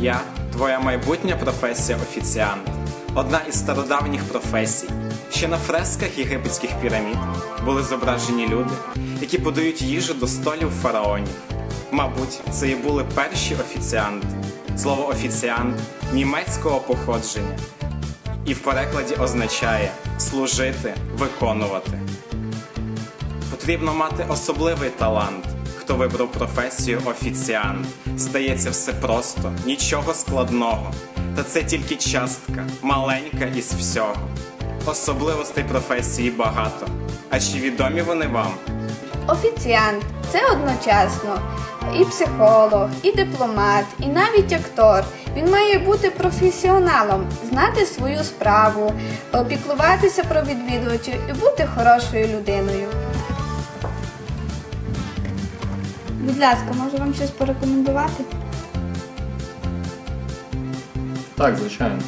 Я твоя майбутня професія офіціант, одна із стародавніх професій. Ще на фресках єгипетських пірамід були зображені люди, які подають їжу до столів фараонів. Мабуть, це і були перші офіціанти. Слово офіціант німецького походження і в перекладі означає служити, виконувати. Потрібно мати особливий талант. Хто вибрав професію офіціант. Здається, все просто, нічого складного. Та це тільки частка, маленька із всього. Особливостей професії багато. А чи відомі вони вам? Офіціант це одночасно і психолог, і дипломат, і навіть актор. Він має бути професіоналом, знати свою справу, опіклуватися про відвідувачів і бути хорошою людиною. Будь ласка, можу вам щось порекомендувати? Так, звичайно.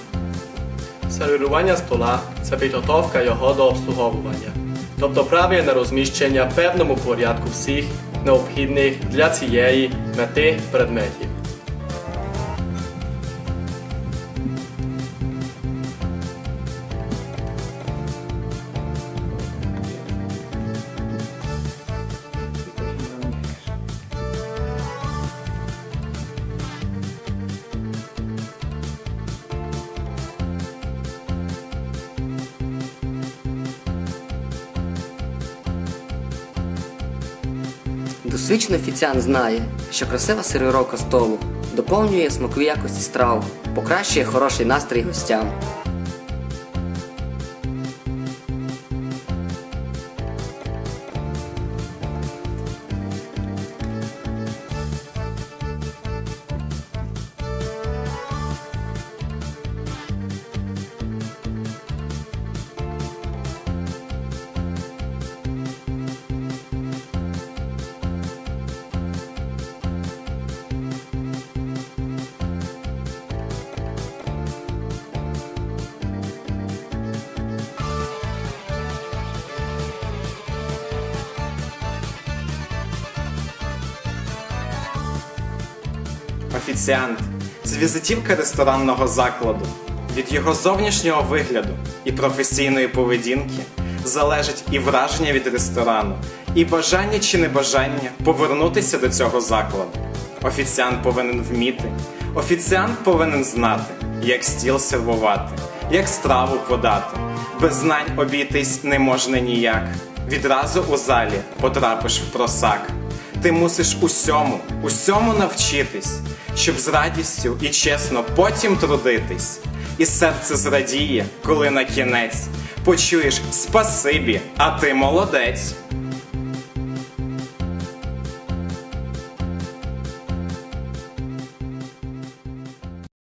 Сервірування стола це підготовка його до обслуговування, тобто правильне розміщення в певному порядку всіх необхідних для цієї мети предметів. Досвідчений офіціант знає, що красива сервіровка столу доповнює смакові якості страв, покращує хороший настрій гостям. Офіціант це візитівка ресторанного закладу. Від його зовнішнього вигляду і професійної поведінки залежить і враження від ресторану, і бажання чи небажання повернутися до цього закладу. Офіціант повинен вміти, офіціант повинен знати, як стіл сервувати, як страву подати. Без знань обійтись не можна ніяк. Відразу у залі потрапиш в просак. Ти мусиш усьому, усьому навчитись, щоб з радістю і чесно потім трудитись. І серце зрадіє, коли на кінець почуєш спасибі, а ти молодець.